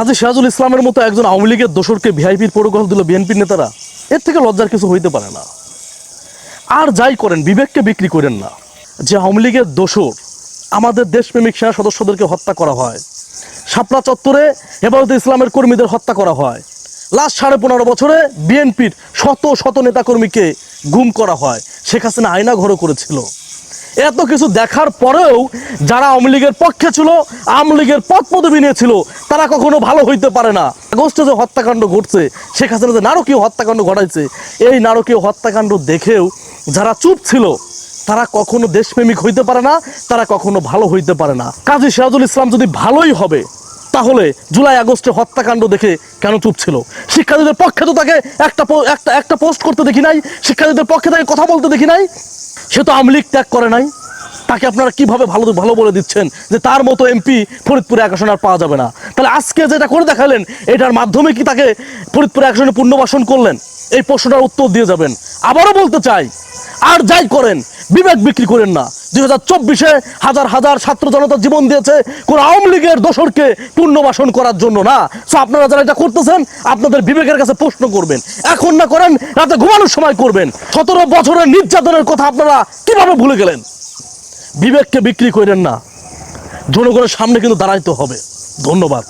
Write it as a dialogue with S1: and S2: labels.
S1: কাজী সিরাজুল ইসলামের মতো একজন আওয়ামী লীগের দোসরকে ভিআইপির প্রোটোকল দিল বিএনপির নেতারা, এর থেকে লজ্জার কিছু হইতে পারে না। আর যাই করেন, বিবেককে বিক্রি করেন না। যে আওয়ামী লীগের দোসর আমাদের দেশপ্রেমিক সেনা সদস্যদেরকে হত্যা করা হয়, শাপলা চত্বরে হেফাজতে ইসলামের কর্মীদের হত্যা করা হয় লাস্ট সাড়ে পনেরো বছরে বিএনপির শত শত নেতাকর্মীকে গুম করা হয়, শেখ হাসিনা আয়না ঘরও করেছিল। এত কিছু দেখার পরেও যারা আওয়ামী লীগের পক্ষে ছিল, আওয়ামী লীগের পদ পদবি নিয়েছিল তারা কখনো ভালো হইতে পারে না। আগস্টে যে হত্যাকাণ্ড ঘটছে, শেখ হাসিনা যে নারকীয় হত্যাকাণ্ড ঘটাইছে, এই নারকীয় হত্যাকাণ্ড দেখেও যারা চুপ ছিল, তারা কখনো দেশপ্রেমিক হইতে পারে না, তারা কখনো ভালো হইতে পারে না। কাজী সিরাজুল ইসলাম যদি ভালোই হবে, তাহলে জুলাই, আগস্টে হত্যাকাণ্ড দেখে কেন চুপ ছিল? শিক্ষার্থীদের পক্ষে তো তাকে একটা একটা একটা পোস্ট করতে দেখি নাই, শিক্ষার্থীদের পক্ষে তাকে কথা বলতে দেখি নাই। সে তো আমলিক ত্যাগ করে নাই। তাকে আপনারা কীভাবে ভালো ভালো বলে দিচ্ছেন যে তার মতো এমপি ফরিদপুরে এক আর পাওয়া যাবে না? তাহলে আজকে যেটা করে দেখালেন, এটার মাধ্যমে কি তাকে ফরিদপুরে এক আসনে পুনর্বাসন করলেন? এই প্রশ্নটার উত্তর দিয়ে যাবেন। আবারও বলতে চাই আর যাই করেন, বিবেক বিক্রি করেন না। দুই হাজার চব্বিশে হাজার হাজার ছাত্র জনতা জীবন দিয়েছে কোন আওয়ামী লীগের দোসরকে পুনর্বাসন করার জন্য না। সো আপনারা যারা এটা করতেছেন, আপনাদের বিবেকের কাছে প্রশ্ন করবেন, এখন না করেন, রাতে ঘুমানোর সময় করবেন। সতেরো বছরের নির্যাতনের কথা আপনারা কীভাবে ভুলে গেলেন? বিবেককে বিক্রি করেন না। জনগণের সামনে কিন্তু দাঁড়াইতে হবে। ধন্যবাদ।